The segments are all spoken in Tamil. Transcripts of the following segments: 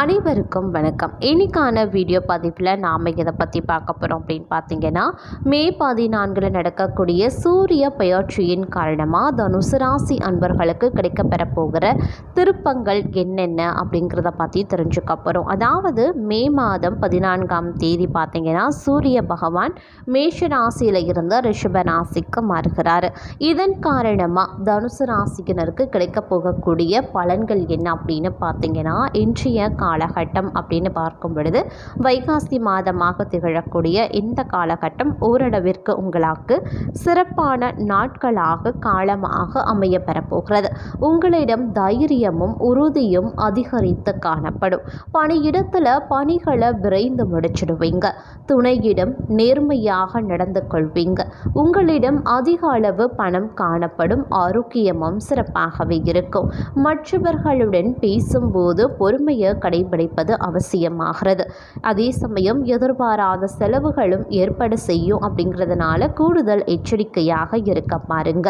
அனைவருக்கும் வணக்கம். இன்றைக்கான வீடியோ பதிவில் நாம் இதை பற்றி பார்க்க போகிறோம் அப்படின்னு பார்த்தீங்கன்னா மே பதினான்கில் நடக்கக்கூடிய சூரிய பயிற்சியின் காரணமாக தனுசு ராசி அன்பர்களுக்கு கிடைக்கப்பெற போகிற திருப்பங்கள் என்னென்ன அப்படிங்கிறத பற்றி தெரிஞ்சுக்க போகிறோம் அதாவது மே மாதம் பதினான்காம் தேதி பார்த்தீங்கன்னா சூரிய பகவான் மேஷ ராசியில் இருந்து ரிஷப ராசிக்கு மாறுகிறார். இதன் காரணமாக தனுசு ராசியினருக்கு கிடைக்க போகக்கூடிய பலன்கள் என்ன அப்படின்னு பார்த்தீங்கன்னா இன்றைய காலகட்டம் அப்படின்னு பார்க்கும் பொழுது வைகாசி மாதமாக திகழக்கூடிய இந்த காலகட்டம் ஓரளவிற்கு உங்களுக்கு சிறப்பான நாட்களாக காலமாக அமைய பெறப்போகிறது. உங்களிடம் தைரியமும் உறுதியும் அதிகரித்து காணப்படும். பணியிடத்தில் பணிகளை விரைந்து முடிச்சிடுவீங்க. துணையிடம் நேர்மையாக நடந்து கொள்வீங்க. உங்களிடம் அதிக அளவு பணம் காணப்படும் ஆரோக்கியமும் சிறப்பாகவே இருக்கும். மற்றவர்களுடன் பேசும்போது பொறுமையை கடைபிடிப்பது அவசியமாகிறது. அதே சமயம் எதிர்பாராத செலவுகளும் ஏற்பட செய்யும் அப்படிங்கிறதுனால கூடுதல் எச்சரிக்கையாக இருக்க பாருங்க.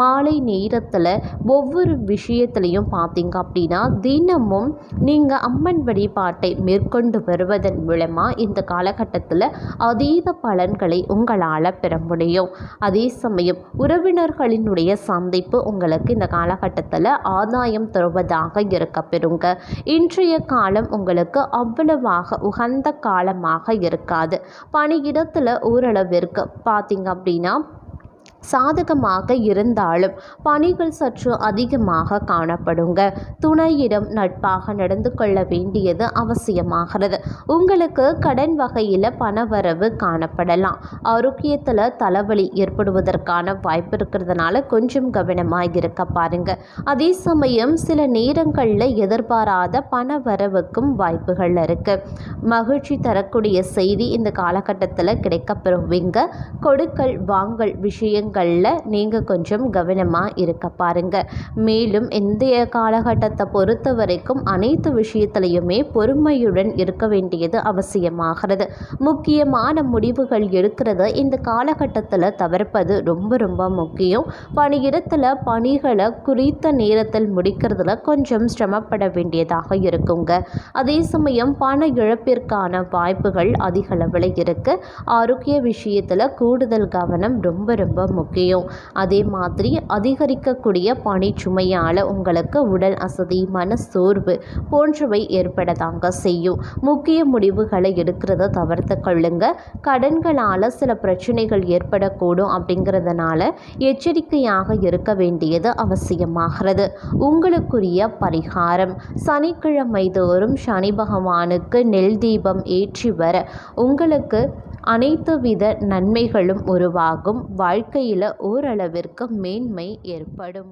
மாலை நேரத்தில் ஒவ்வொரு விஷயத்திலையும் பார்த்தீங்க அப்படின்னா தினமும் நீங்கள் அம்மன் வழிபாட்டை மேற்கொண்டு வருவதன் மூலமாக இந்த காலகட்டத்தில் அதீத பலன்களை உங்களால் பெற முடியும். அதே சமயம் உறவினர்களினுடைய சந்திப்பு உங்களுக்கு இந்த காலகட்டத்தில் ஆதாயம் தருவதாக இருக்க பெறுங்க. இன்றைய காலம் உங்களுக்கு அவ்வளவாக உகந்த காலமாக இருக்காது. பணியிடத்தில் ஓரளவிற்கு பார்த்தீங்க அப்படின்னா சாதகமாக இருந்தாலும் பணிகள் சற்று அதிகமாக காணப்படுங்க. துணையிடம் நட்பாக நடந்து கொள்ள வேண்டியது அவசியமாகிறது. உங்களுக்கு கடன் வகையில் பணவரவு காணப்படலாம். ஆரோக்கியத்தில் தலைவலி ஏற்படுவதற்கான வாய்ப்பு இருக்கிறதுனால கொஞ்சம் கவனமாக இருக்க பாருங்க. அதே சமயம் சில நேரங்களில் எதிர்பாராத பணவரவுக்கும் வாய்ப்புகள் இருக்கு. மகிழ்ச்சி தரக்கூடிய செய்தி இந்த காலகட்டத்தில் கிடைக்கப்பெறுவீங்க கொடுக்கல் வாங்கல் விஷயங்கள் விஷயங்களில் நீங்கள் கொஞ்சம் கவனமாக இருக்க பாருங்கள். மேலும் இந்திய காலகட்டத்தை பொறுத்த வரைக்கும் அனைத்து விஷயத்திலையுமே பொறுமையுடன் இருக்க வேண்டியது அவசியமாகிறது. முக்கியமான முடிவுகள் எடுக்கிறது இந்த காலகட்டத்தில் தவிர்ப்பது ரொம்ப ரொம்ப முக்கியம். பணியிடத்தில் பணிகளை குறித்த நேரத்தில் முடிக்கிறதுல கொஞ்சம் சிரமப்பட வேண்டியதாக இருக்குங்க. அதே சமயம் பண இழப்பிற்கான வாய்ப்புகள் அதிகளவில் இருக்குது ஆரோக்கிய விஷயத்தில் கூடுதல் கவனம் ரொம்ப ரொம்ப முக்கியம். அதே மாதிரி அதிகரிக்கக்கூடிய பணிச்சுமையால் உங்களுக்கு உடல் அசதி மன சோர்வு போன்றவை ஏற்படதாங்க செய்யும். முக்கிய முடிவுகளை எடுக்கிறத தவிர்த்து கொள்ளுங்க. கடன்களால் சில பிரச்சனைகள் ஏற்படக்கூடும் அப்படிங்கிறதுனால எச்சரிக்கையாக இருக்க வேண்டியது அவசியமாகிறது. உங்களுக்குரிய பரிகாரம். சனிக்கிழமை தோறும் சனி பகவானுக்கு நெல் தீபம் ஏற்றி வர உங்களுக்கு அனைத்து வித நன்மைகளும் உருவாகும். வாழ்க்கையில் ஓரளவிற்கு மேன்மை ஏற்படும்.